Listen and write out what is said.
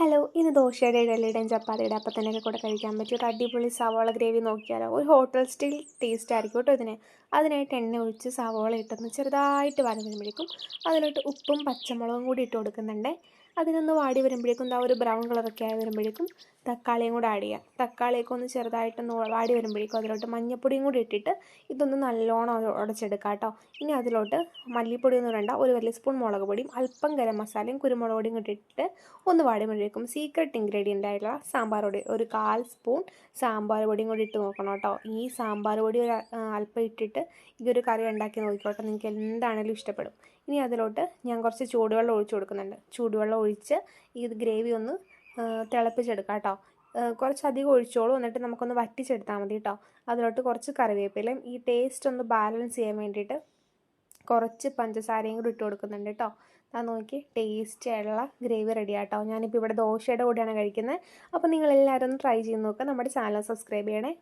Hello ഇത് ദോശയുടെ ഇഡലിയുടെയും ചപ്പാത്തിയുടെ അപ്പം തന്നെ കൂടെ കഴിക്കാൻ പറ്റും ഒരു അടിപൊളി സവാള ഗ്രേവി നോക്കിയാലോ. ഒരു ഹോട്ടൽ സ്റ്റൈൽ ടേസ്റ്റ് ആയിരിക്കും കേട്ടോ ഇതിന്. അതിനായിട്ട് എണ്ണ ഒഴിച്ച് സവാള ഇട്ടൊന്ന് ചെറുതായിട്ട് വര വരുമ്പോഴേക്കും അതിലോട്ട് ഉപ്പും പച്ചമുളകും കൂടി ഇട്ട് കൊടുക്കുന്നുണ്ട്. അതിനൊന്ന് വാടി വരുമ്പോഴേക്കും എന്താ ഒരു ബ്രൗൺ കളറൊക്കെ ആയി വരുമ്പോഴേക്കും തക്കാളിയും കൂടെ ആഡ് ചെയ്യുക തക്കാളിയൊക്കെ ഒന്ന് ചെറുതായിട്ടൊന്ന് വാടി വരുമ്പോഴേക്കും അതിലോട്ട് മഞ്ഞപ്പൊടിയും കൂടി ഇട്ടിട്ട് ഇതൊന്ന് നല്ലോണം ഉടച്ചെടുക്കുക കേട്ടോ. ഇനി അതിലോട്ട് മല്ലിപ്പൊടി ഒന്നും വേണ്ട ഒരു വലിയ സ്പൂൺ മുളക് പൊടിയും അല്പം ഗരം മസാലയും കുരുമുളക് പൊടിയും ഇട്ടിട്ട് ഒന്ന് വാടി വരുമ്പോഴേക്കും സീക്രട്ട് ഇൻഗ്രീഡിയന്റ് ആയിട്ടുള്ള സാമ്പാർ പൊടി. ഒരു കാൽ സ്പൂൺ സാമ്പാർ പൊടിയും കൂടി ഇട്ട് നോക്കണം കേട്ടോ. ഈ സാമ്പാർ പൊടി ഒരു അല്പം ഇട്ടിട്ട് ഈ ഒരു കറി ഉണ്ടാക്കി നോക്കിക്കോട്ടെ. നിങ്ങൾക്ക് എന്താണെങ്കിലും ഇഷ്ടപ്പെടും. ഇനി അതിലോട്ട് ഞാൻ കുറച്ച് ചൂടുവെള്ളം ഒഴിച്ചു കൊടുക്കുന്നുണ്ട്. ചൂടുവെള്ളം ഒഴിച്ച് ഈ ഗ്രേവി ഒന്ന് തിളപ്പിച്ചെടുക്കാം കേട്ടോ. കുറച്ചധികം ഒഴിച്ചോളൂ. എന്നിട്ട് നമുക്കൊന്ന് വറ്റിച്ചെടുത്താൽ മതി കേട്ടോ. അതിലോട്ട് കുറച്ച് കറിവേപ്പിലയും ഈ ടേസ്റ്റ് ഒന്ന് ബാലൻസ് ചെയ്യാൻ വേണ്ടിയിട്ട് കുറച്ച് പഞ്ചസാരയും കൂടി ഇട്ട് കൊടുക്കുന്നുണ്ട് കേട്ടോ. അത് നോക്കി ടേസ്റ്റി ആയിട്ടുള്ള ഗ്രേവി റെഡി ആട്ടോ. ഞാനിപ്പോൾ ഇവിടെ ദോശയുടെ കൂടെയാണ് കഴിക്കുന്നത് അപ്പോൾ നിങ്ങളെല്ലാവരും ഒന്ന് ട്രൈ ചെയ്ത് നോക്കുക നമ്മുടെ ചാനൽ സബ്സ്ക്രൈബ് ചെയ്യണേ.